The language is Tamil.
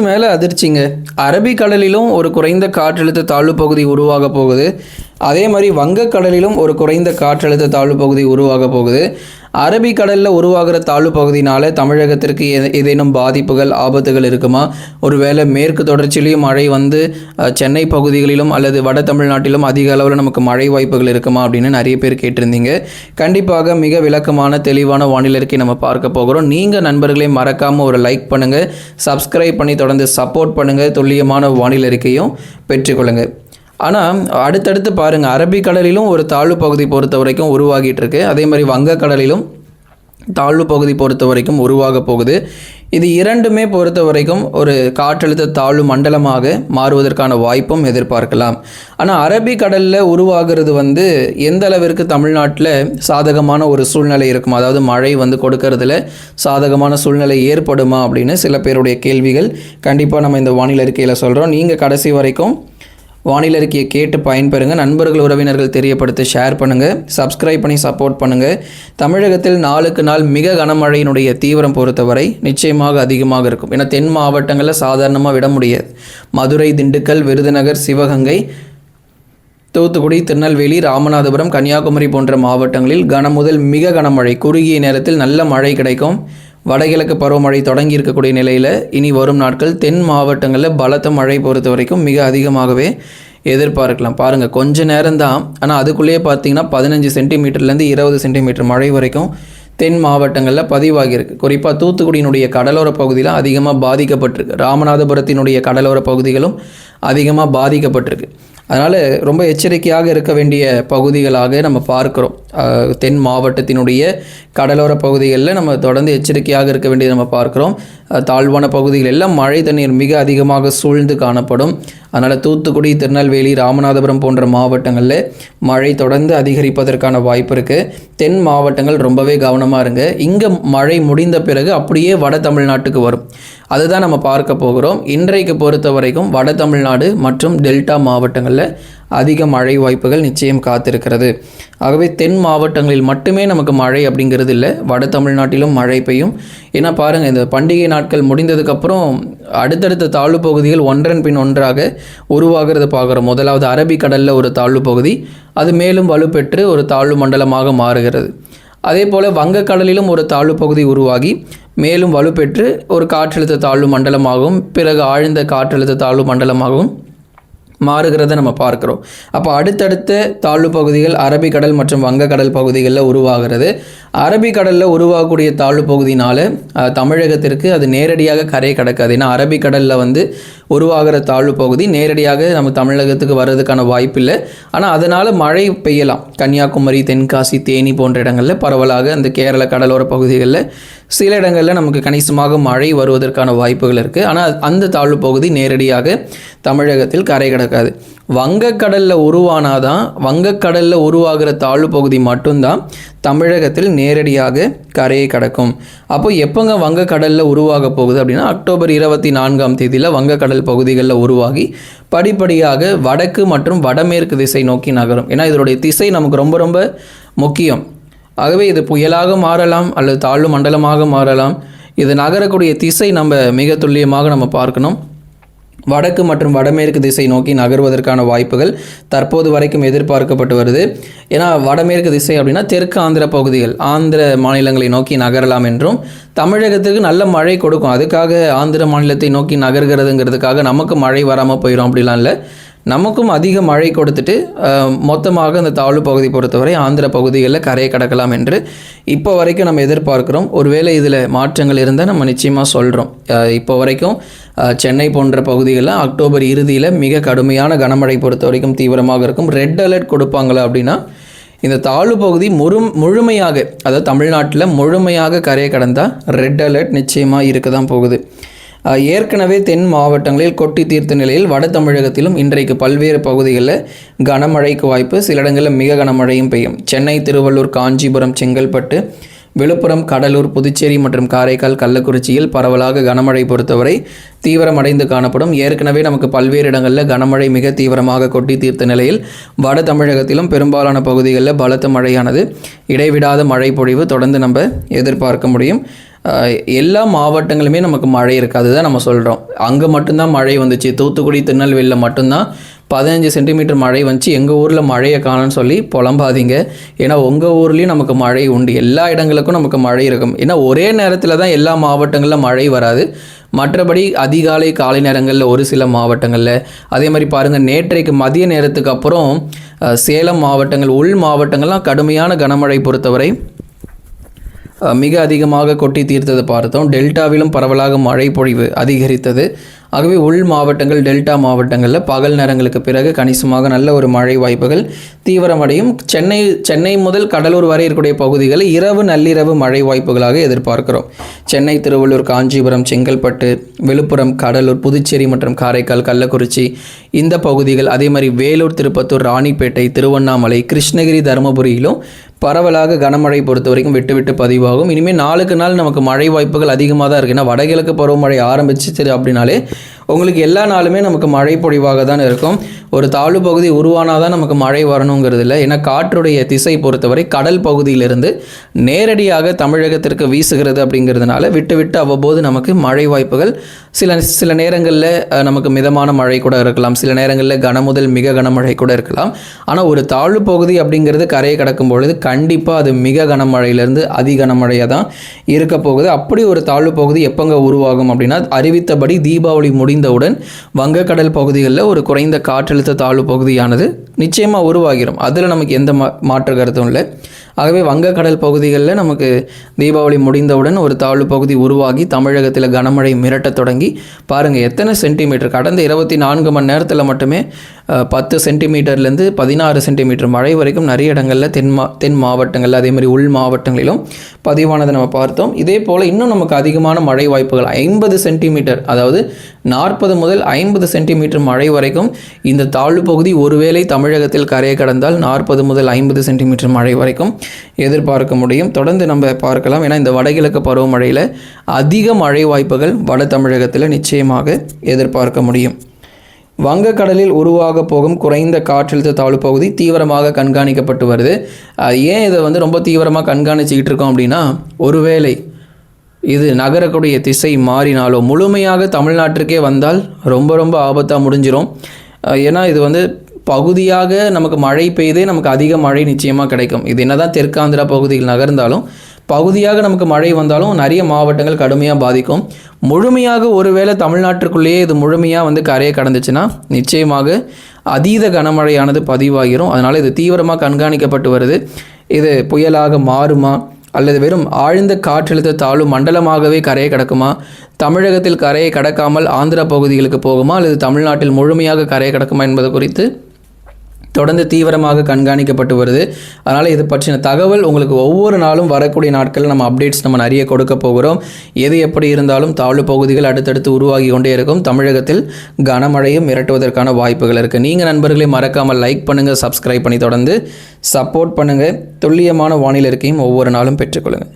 மேலே அதிர்ச்சிங்க. அரபிக்கடலிலும் ஒரு குறைந்த காற்றழுத்த தாழ்வு பகுதி உருவாக போகுது. அதே மாதிரி வங்கக்கடலிலும் ஒரு குறைந்த காற்றழுத்த தாழ்வு பகுதி. உருவாக போகுது அரபிக்கடலில் உருவாகிற தாழ்வு பகுதினால தமிழகத்திற்கு ஏதேனும் பாதிப்புகள் ஆபத்துகள் இருக்குமா? ஒருவேளை மேற்கு தொடர்ச்சியிலையும் மழை வந்து சென்னை பகுதிகளிலும் அல்லது வட தமிழ்நாட்டிலும் அதிக அளவில் நமக்கு மழை வாய்ப்புகள் இருக்குமா அப்படின்னு நிறைய பேர் கேட்டிருந்தீங்க. கண்டிப்பாக மிக விளக்கமான தெளிவான வானிலை நம்ம பார்க்க போகிறோம். நீங்கள் நண்பர்களே மறக்காமல் ஒரு லைக் பண்ணுங்கள் சப்ஸ்கிரைப் பண்ணி தொடர்ந்து சப்போர்ட் பண்ணுங்கள் துல்லியமான வானிலை அறிக்கையும் பெற்றுக்கொள்ளுங்கள் ஆனால் அடுத்தடுத்து பாருங்கள் அரபிக்கடலிலும் ஒரு தாழ்வு பகுதி பொறுத்த வரைக்கும் உருவாகிட்டு இருக்கு அதே மாதிரி வங்கக்கடலிலும் தாழ்வு பகுதி பொறுத்த வரைக்கும் உருவாக போகுது. இது இரண்டுமே பொறுத்த வரைக்கும் ஒரு காற்றழுத்த தாழ்வு மண்டலமாக மாறுவதற்கான வாய்ப்பும் எதிர்பார்க்கலாம். ஆனால் அரபிக்கடலில் உருவாகிறது வந்து எந்த அளவிற்கு தமிழ்நாட்டில் சாதகமான ஒரு சூழ்நிலை இருக்கும்? அதாவது மழை வந்து கொடுக்கறதுல சாதகமான சூழ்நிலை ஏற்படுமா அப்படின்னு சில பேருடைய கேள்விகள் கண்டிப்பாக நம்ம இந்த வானிலை அறிக்கையில் சொல்கிறோம் நீங்கள் கடைசி வரைக்கும் வானிலை அறிக்கையை கேட்டு பயன்பெறுங்க. நண்பர்கள் உறவினர்கள் தெரியப்படுத்த ஷேர் பண்ணுங்கள் சப்ஸ்கிரைப் பண்ணி சப்போர்ட் பண்ணுங்கள் தமிழகத்தில் நாளுக்கு நாள் மிக கனமழையினுடைய தீவிரம் பொறுத்தவரை நிச்சயமாக அதிகமாக இருக்கும். ஏன்னா தென் மாவட்டங்களில் சாதாரணமாக விட முடியாது. மதுரை திண்டுக்கல் விருதுநகர் சிவகங்கை தூத்துக்குடி திருநெல்வேலி ராமநாதபுரம் கன்னியாகுமரி போன்ற மாவட்டங்களில் கனமுதல் மிக கனமழை. குறுகிய நேரத்தில் நல்ல மழை கிடைக்கும். வடகிழக்கு பருவமழை தொடங்கி இருக்கக்கூடிய நிலையில் இனி வரும் நாட்கள் தென் மாவட்டங்களில் பலத்த மழை பொறுத்த வரைக்கும் மிக அதிகமாகவே எதிர்பார்க்கலாம். பாருங்கள் கொஞ்ச நேரம்தான். ஆனால் அதுக்குள்ளேயே பார்த்தீங்கன்னா பதினஞ்சு சென்டிமீட்டர்லேருந்து இருபது சென்டிமீட்டர் மழை வரைக்கும் தென் மாவட்டங்களில் பதிவாகியிருக்கு. குறிப்பாக தூத்துக்குடியினுடைய கடலோர பகுதியில் அதிகமாக பாதிக்கப்பட்டிருக்கு. ராமநாதபுரத்தினுடைய கடலோர பகுதிகளும் அதிகமாக பாதிக்கப்பட்டிருக்கு. அதனால் ரொம்ப எச்சரிக்கையாக இருக்க வேண்டிய பகுதிகளாக நம்ம பார்க்குறோம். தென் மாவட்டத்தினுடைய கடலோர பகுதிகளில் நம்ம தொடர்ந்து எச்சரிக்கையாக இருக்க வேண்டியது நம்ம பார்க்குறோம். தாழ்வான பகுதிகள் எல்லாம் மழை தண்ணீர் மிக அதிகமாக சூழ்ந்து காணப்படும். அதனால் தூத்துக்குடி திருநெல்வேலி ராமநாதபுரம் போன்ற மாவட்டங்களில் மழை தொடர்ந்து அதிகரிப்பதற்கான வாய்ப்பு இருக்குது தென் மாவட்டங்கள் ரொம்பவே கவனமாக இருங்க. இங்கே மழை முடிந்த பிறகு அப்படியே வட தமிழ்நாட்டுக்கு வரும். அதுதான் நம்ம பார்க்க போகிறோம். இன்றைக்கு பொறுத்த வரைக்கும் வட தமிழ்நாடு மற்றும் டெல்டா மாவட்டங்களில் அதிக மழை வாய்ப்புகள் நிச்சயம் காத்திருக்கிறது. ஆகவே தென் மாவட்டங்களில் மட்டுமே நமக்கு மழை அப்படிங்கிறது இல்லை. வட தமிழ்நாட்டிலும் மழை பெய்யும். ஏன்னா பாருங்கள் இந்த பண்டிகை நாட்கள் முடிந்ததுக்கப்புறம் அடுத்தடுத்த தாழ்வு பகுதிகள் ஒன்றன் பின் ஒன்றாக உருவாகிறத பார்க்குறோம். முதலாவது அரபிக்கடலில் ஒரு தாழ்வு பகுதி அது மேலும் வலுப்பெற்று ஒரு தாழ்வு மண்டலமாக மாறுகிறது. அதே போல் வங்கக்கடலிலும் ஒரு தாழ்வு பகுதி உருவாகி மேலும் வலுப்பெற்று ஒரு காற்றழுத்த தாழ்வு மண்டலமாகவும் பிறகு ஆழ்ந்த காற்றழுத்த தாழ்வு மண்டலமாகவும் மாறுகிறத நம்ம பார்க்குறோம். அப்போ அடுத்தடுத்த தாழ்வு பகுதிகள் அரபிக்கடல் மற்றும் வங்கக்கடல் பகுதிகளில் உருவாகிறது. அரபிக்கடலில் உருவாகக்கூடிய தாழ்வு பகுதினால தமிழகத்திற்கு அது நேரடியாக கரை கடக்காது. ஏன்னா அரபிக்கடலில் வந்து உருவாகிற தாழ்வு பகுதி நேரடியாக நம்ம தமிழகத்துக்கு வர்றதுக்கான வாய்ப்பு இல்லை ஆனால் அதனால் மழை பெய்யலாம். கன்னியாகுமரி தென்காசி தேனி போன்ற இடங்களில் பரவலாக அந்த கேரள கடலோர பகுதிகளில் சில இடங்களில் நமக்கு கணிசமாக மழை வருவதற்கான வாய்ப்புகள் இருக்குது ஆனால் அந்த தாழ்வு பகுதி நேரடியாக தமிழகத்தில் கரை கிடக்காது. வங்கக்கடலில் உருவானாதான் வங்கக்கடலில் உருவாகிற தாழ்வு பகுதி மட்டும்தான் தமிழகத்தில் நேரடியாக கரையை கடக்கும். அப்போ எப்போங்க வங்கக்கடலில் உருவாக போகுது அப்படின்னா அக்டோபர் இருபத்தி நான்காம் தேதியில் வங்கக்கடல் பகுதிகளில் உருவாகி படிப்படியாக வடக்கு மற்றும் வடமேற்கு திசை நோக்கி நகரும். ஏன்னா இதனுடைய திசை நமக்கு ரொம்ப ரொம்ப முக்கியம். ஆகவே இது புயலாக மாறலாம் அல்லது தாழ்வு மண்டலமாக மாறலாம். இது நகரக்கூடிய திசை நம்ம மிக துல்லியமாக நம்ம பார்க்கணும். வடக்கு மற்றும் வடமேற்கு திசை நோக்கி நகர்வதற்கான வாய்ப்புகள் தற்போது வரைக்கும் எதிர்பார்க்கப்பட்டு வருது. ஏன்னா வடமேற்கு திசை அப்படின்னா தெற்கு ஆந்திர பகுதிகள் ஆந்திர மாநிலங்களை நோக்கி நகரலாம் என்றும் தமிழகத்துக்கு நல்ல மழை கொடுக்கும். அதுக்காக ஆந்திர மாநிலத்தை நோக்கி நகர்கிறதுங்கிறதுக்காக நமக்கு மழை வராமல் போயிடும் அப்படிலாம் இல்லை. நமக்கும் அதிக மழை கொடுத்துட்டு மொத்தமாக அந்த தாழ்வு பகுதி பொறுத்தவரை ஆந்திர பகுதிகளில் கரையை கடக்கலாம் என்று இப்போ வரைக்கும் நம்ம எதிர்பார்க்குறோம். ஒருவேளை இதில் மாற்றங்கள் இருந்தால் நம்ம நிச்சயமாக சொல்கிறோம் இப்போ வரைக்கும் சென்னை போன்ற பகுதிகளில் அக்டோபர் இறுதியில் மிக கடுமையான கனமழை பொறுத்த வரைக்கும் தீவிரமாக இருக்கும். ரெட் அலர்ட் கொடுப்பாங்களா அப்படின்னா இந்த தாழ்வு பகுதி முழு முழுமையாக அதாவது தமிழ்நாட்டில் முழுமையாக கரையை கடந்தால் ரெட் அலர்ட் நிச்சயமாக இருக்க தான் போகுது. ஏற்கனவே தென் மாவட்டங்களில் கொட்டி தீர்த்த நிலையில் வட தமிழகத்திலும் இன்றைக்கு பல்வேறு பகுதிகளில் கனமழைக்கு வாய்ப்பு. சில இடங்களில் மிக கனமழையும் பெய்யும். சென்னை திருவள்ளூர் காஞ்சிபுரம் செங்கல்பட்டு விழுப்புரம் கடலூர் புதுச்சேரி மற்றும் காரைக்கால் கள்ளக்குறிச்சியில் பரவலாக கனமழை பொறுத்தவரை தீவிரமடைந்து காணப்படும். ஏற்கனவே நமக்கு பல்வேறு இடங்களில் கனமழை மிக தீவிரமாக கொட்டி தீர்த்த நிலையில் வட தமிழகத்திலும் பெரும்பாலான பகுதிகளில் பலத்த மழையானது. இடைவிடாத மழை பொழிவு தொடர்ந்து நம்ம எதிர்பார்க்க முடியும். எல்லா மாவட்டங்களுமே நமக்கு மழை இருக்காது தான் நம்ம சொல்கிறோம் அங்கே மட்டும்தான் மழை வந்துச்சு. தூத்துக்குடி திருநெல்வேலியில் மட்டும்தான் பதினஞ்சு சென்டிமீட்டர் மழை வந்துச்சு. எங்கள் ஊரில் மழையை காணும்னு சொல்லி புலம்பாதீங்க. ஏன்னா உங்கள் ஊர்லேயும் நமக்கு மழை உண்டு. எல்லா இடங்களுக்கும் நமக்கு மழை இருக்கும். ஏன்னா ஒரே நேரத்தில் தான் எல்லா மாவட்டங்களில் மழை வராது. மற்றபடி அதிகாலை காலை நேரங்களில் ஒரு சில மாவட்டங்களில். அதே மாதிரி பாருங்கள் நேற்றைக்கு மதிய நேரத்துக்கு அப்புறம் சேலம் மாவட்டங்கள் உள் மாவட்டங்கள்லாம் கடுமையான கனமழை பொறுத்தவரை மிக அதிகமாக கொட்டி தீர்த்ததை பார்த்தோம். டெல்டாவிலும் பரவலாக மழை பொழிவு அதிகரித்தது. ஆகவே உள் மாவட்டங்கள் டெல்டா மாவட்டங்களில் பகல் நேரங்களுக்கு பிறகு கணிசமாக நல்ல ஒரு மழை வாய்ப்புகள் தீவிரமடையும். சென்னை சென்னை முதல் கடலூர் வரை இருக்கக்கூடிய பகுதிகளில் இரவு நள்ளிரவு மழை வாய்ப்புகளாக எதிர்பார்க்கிறோம். சென்னை திருவள்ளூர் காஞ்சிபுரம் செங்கல்பட்டு விழுப்புரம் கடலூர் புதுச்சேரி மற்றும் காரைக்கால் கள்ளக்குறிச்சி இந்த பகுதிகள் அதே மாதிரி வேலூர் திருப்பத்தூர் ராணிப்பேட்டை திருவண்ணாமலை கிருஷ்ணகிரி தருமபுரியிலும் பரவலாக கனமழை பொறுத்த வரைக்கும் விட்டு விட்டு பதிவாகும். இனிமேல் நாளுக்கு நாள் நமக்கு மழை வாய்ப்புகள் அதிகமாக தான் இருக்குது ஏன்னா வடகிழக்கு பருவமழை ஆரம்பிச்சிச்சு அப்படின்னாலே உங்களுக்கு எல்லா நாளுமே நமக்கு மழை பொழிவாக தான் இருக்கும். ஒரு தாழ்வு பகுதி உருவானால் தான் நமக்கு மழை வரணுங்கிறது இல்லை ஏன்னா காற்றுடைய திசை பொறுத்தவரை கடல் பகுதியிலிருந்து நேரடியாக தமிழகத்திற்கு வீசுகிறது அப்படிங்கிறதுனால விட்டு விட்டு அவ்வப்போது நமக்கு மழை வாய்ப்புகள் சில சில நேரங்களில் நமக்கு மிதமான மழை கூட இருக்கலாம். சில நேரங்களில் கனமுதல் மிக கனமழை கூட இருக்கலாம். ஆனால் ஒரு தாழ்வு பகுதி அப்படிங்கிறது கரையை கடக்கும் பொழுது கண்டிப்பாக அது மிக கனமழையிலேருந்து அதி கனமழையாக தான் இருக்க போகுது. அப்படி ஒரு தாழ்வு பகுதி எப்போங்க உருவாகும் அப்படின்னா அறிவித்தபடி தீபாவளி முடிந்தவுடன் வங்கக்கடல் பகுதிகளில் ஒரு குறைந்த காற்றழுத்த தாழ்வு பகுதியானது நிச்சயமாக உருவாகிடும் அதில் நமக்கு எந்த மா மாற்று கருத்தும் இல்லை. ஆகவே வங்கக்கடல் பகுதிகளில் நமக்கு தீபாவளி முடிந்தவுடன் ஒரு தாழ்வு பகுதி உருவாகி தமிழகத்தில் கனமழை மிரட்டத் தொடங்கி பாருங்கள் எத்தனை சென்டிமீட்டர்? கடந்த இருபத்தி நான்கு மணி நேரத்தில் மட்டுமே பத்து சென்டிமீட்டர்லேருந்து பதினாறு சென்டிமீட்டர் மழை வரைக்கும் நிறைய இடங்களில் தென் மா தென் மாவட்டங்கள் அதே மாதிரி உள் மாவட்டங்களிலும் பதிவானதை நம்ம பார்த்தோம். இதே போல் இன்னும் நமக்கு அதிகமான மழை வாய்ப்புகள் ஐம்பது சென்டிமீட்டர் அதாவது நாற்பது முதல் ஐம்பது சென்டிமீட்டர் மழை வரைக்கும் இந்த தாழ்வு பகுதி ஒருவேளை தமிழகத்தில் கரையை கடந்தால் நாற்பது முதல் ஐம்பது சென்டிமீட்டர் மழை வரைக்கும் எதிர்பார்க்க முடியும். தொடர்ந்து நம்ம பார்க்கலாம். ஏன்னா இந்த வடகிழக்கு பருவமழையில் அதிக மழை வாய்ப்புகள் வட தமிழகத்தில் நிச்சயமாக எதிர்பார்க்க முடியும். வங்கக்கடலில் உருவாக போகும் குறைந்த காற்றழுத்த தாழ்வு பகுதி தீவிரமாக கண்காணிக்கப்பட்டு வருது. ஏன் இதை வந்து ரொம்ப தீவிரமாக கண்காணிச்சுக்கிட்டு இருக்கோம் அப்படின்னா ஒருவேளை இது நகரக்கூடிய திசை மாறினாலோ முழுமையாக தமிழ்நாட்டிற்கே வந்தால் ரொம்ப ரொம்ப ஆபத்தாக முடிஞ்சிடும் ஏன்னா இது வந்து பகுதியாக நமக்கு மழை பெய்தே நமக்கு அதிக மழை நிச்சயமாக கிடைக்கும். இது என்னதான் தெற்காந்திரா பகுதியில் நகர்ந்தாலும் பகுதியாக நமக்கு மழை வந்தாலும் நிறைய மாவட்டங்கள் கடுமையாக பாதிக்கும். முழுமையாக ஒருவேளை தமிழ்நாட்டிற்குள்ளேயே இது முழுமையாக வந்து கரையை கடந்துச்சுன்னா நிச்சயமாக அதீத கனமழையானது பதிவாகிரும். அதனால் இது தீவிரமாக கண்காணிக்கப்பட்டு வருது. இது புயலாக மாறுமா? அல்லது வெறும் ஆழ்ந்த காற்றழுத்த தாழ்வு மண்டலமாகவே கரையை கடக்குமா? தமிழகத்தில் கரையை கடக்காமல் ஆந்திரா பகுதிகளுக்கு போகுமா? அல்லது தமிழ்நாட்டில் முழுமையாக கரையை கடக்குமா என்பது குறித்து தொடர்ந்து தீவிரமாக கண்காணிக்கப்பட்டு வருது. அதனால் இது பற்றின தகவல் உங்களுக்கு ஒவ்வொரு நாளும் வரக்கூடிய நாட்களில் நம்ம அப்டேட்ஸ் நம்ம நிறைய கொடுக்க போகிறோம். எது எப்படி இருந்தாலும் தாழ்வு பகுதிகள் அடுத்தடுத்து உருவாகி கொண்டே இருக்கும். தமிழகத்தில் கனமழையும் மிரட்டுவதற்கான வாய்ப்புகள் இருக்குது நீங்கள் நண்பர்களே மறக்காமல் லைக் பண்ணுங்கள் சப்ஸ்கிரைப் பண்ணி தொடர்ந்து சப்போர்ட் பண்ணுங்கள் துல்லியமான வானிலை இருக்கையும் ஒவ்வொரு நாளும் பெற்றுக்கொள்ளுங்கள்